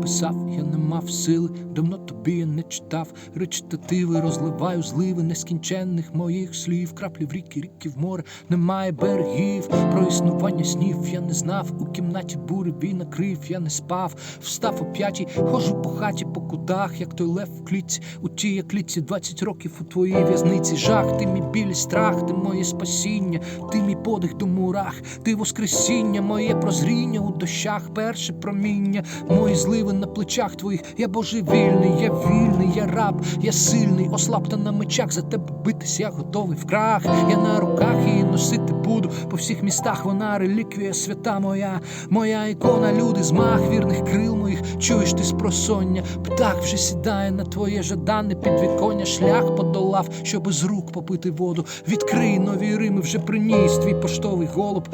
писав, я не мав сили, давно тобі я не читав. Речитативи розливаю зливи нескінченних моїх слів. Краплі в ріки, ріки в море, немає берегів. Про існування снів я не знав. У кімнаті буревій накрив, я не спав. Встав о п'ятій, хожу по хаті, по кутах, як той лев в клітці. У тій я клітці 20 років у твоїй в'язниці. Жах, ти мій біль, страх, ти моє спасіння, ти мій подих до мурах, ти воскресіння, моє прозріння у дощах, перше проміння, мої зливи на плечах твоїх. Я божевільний, я вільний, я раб, я сильний, ослабта на мечах, за тебе битись, я готовий в крах. Я на руках її носити буду по всіх містах. Вона реліквія, свята моя, моя ікона, люди з мах вірних крил моїх. Чуєш ти спросоння, птах вже сідає на твоє жадане підвіконня, шлях подолав, щоб з рук попити воду. Відкрий нові Рими, вже приніс твій поштовий голуб.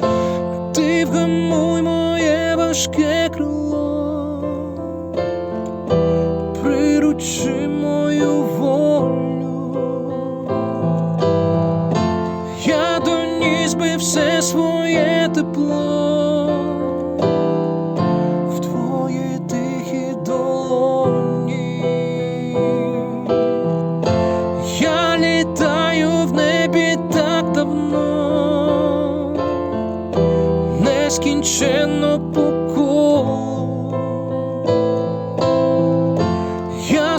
Ти вгамуй моє важке крило, приручи мою волю. Я доніс би все своє тепло в твої тихі долоні. Я літаю в небі так нескінченно по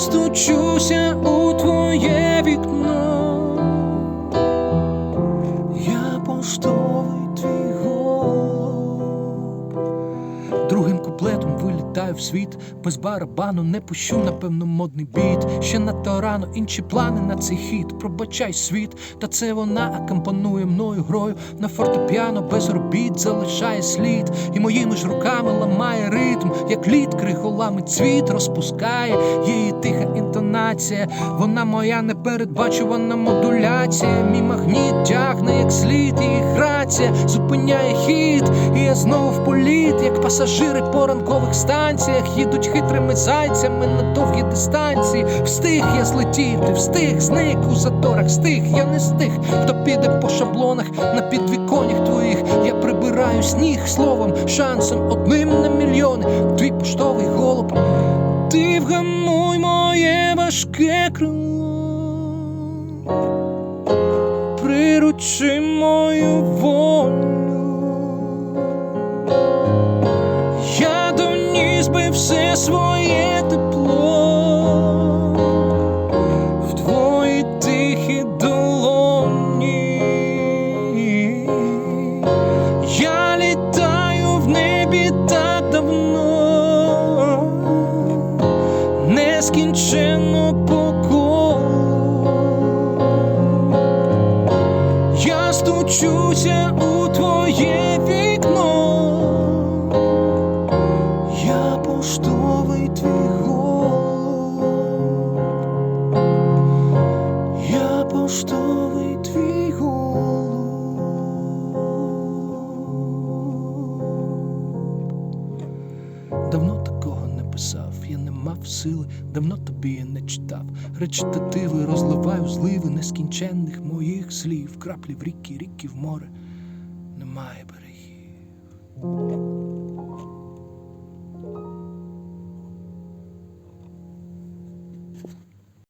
Я стучуся у твоє вікно. Я поштовий вилітаю в світ, без барабану не пущу, напевно, модний біт. Ще надто рано інші плани на цей хід. Пробачай світ, та це вона акомпанує мною грою на фортепіано без робіт залишає слід, і моїми ж руками ламає ритм, як лід крихолами цвіт розпускає її тиха інтонація. Вона моя непередбачувана модуляція. Мій магніт тягне, як слід, її грація зупиняє хід, і я знову в політ, як пасажири по ранкових станціях їдуть хитрими зайцями на довгі дистанції. Встиг я злетіти, встиг, зник у заторах, встиг, я не з хто піде по шаблонах на підвіконнях твоїх. Я прибираю сніг словом, шансом одним на мільйони. Твій поштовий голуб, ти вгамуй моє важке крило, приручи мою волю. Я доніс би все своє тепло в твої тихі долоні. Я літаю в небі так давно, нескінченно Я у твоє вікно. Я поштовий твій голуб. Я поштовий твій. Мав сили, давно тобі я не читав. Речитативи розливаю зливи нескінченних моїх слів. Краплі в ріки, ріки в море, немає берегів.